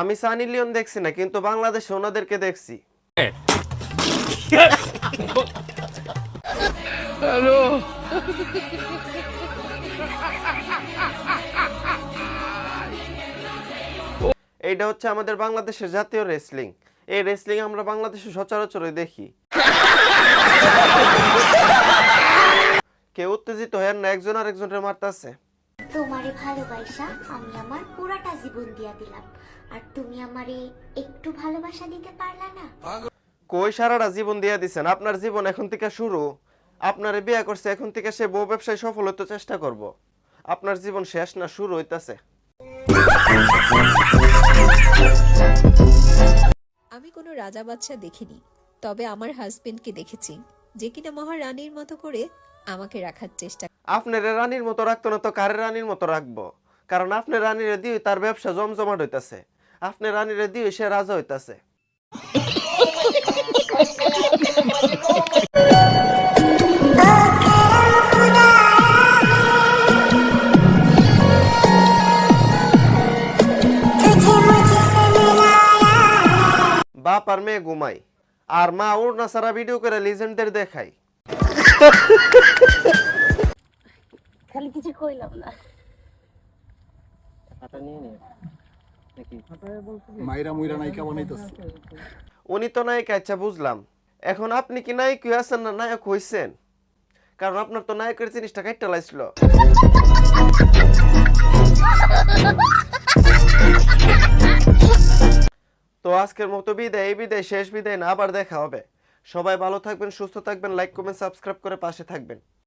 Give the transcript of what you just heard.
আমি সানি লিওন দেখছি না কিন্তু বাংলাদেশে ওনাদেরকে দেখছি। এইটা হচ্ছে আমাদের বাংলাদেশের জাতীয় রেসলিং এই রেসলিং আমরা বাংলাদেশে সচরাচরই দেখি। কেউ উত্তেজিত হয়েন না একজন আরেকজনের মারতাছে তোমারে ভালোবাসা আমি আমার পুরাটা জীবন দিয়া দিলাম। আর তুমি আমারে একটু ভালোবাসা দিতে পারলা না? কই সারাটা জীবন দিয়ে দিছেন? আপনার জীবন এখন থেকে শুরু। আপনারে বিয়ে করছে এখন থেকে সে বউ ব্যবসায় সফল হতে চেষ্টা করব। আপনার জীবন শেষ না শুরু হইতাছে। আমি কোনো রাজা বাচ্চা দেখিনি তবে আমার হাজবেন্ডকে দেখেছি যে কিনা মহারানীর মতো করে আমাকে রাখার চেষ্টা আপনার রানীর মতো রাখতো না তো কারে রানীর মতো রাখব? কারণ আপনি রানীরে দিয়ে তার ব্যবসা জমজমাট হইতাছে। আপনি রানীরে দিয়ে সে রাজা হইতাছে। বাপ আর মেয়ে ঘুমাই আর মা উড়না সারা ভিডিও করে লিজেন্ডদের দেখাই খালি কিছু কইলাম না। উনি তো নায়ক আচ্ছা বুঝলাম। এখন আপনি কি নায়ক আছেন না নায়ক হইছেন? কারণ আপনার তো নায়কের জিনিসটা কাটতে লাইছিল। তো আজকের মতো বিদায় এই বিদায় শেষ বিদায় না আবার দেখা হবে। সবাই ভালো থাকবেন সুস্থ থাকবেন লাইক কমেন্ট সাবস্ক্রাইব করে পাশে থাকবেন।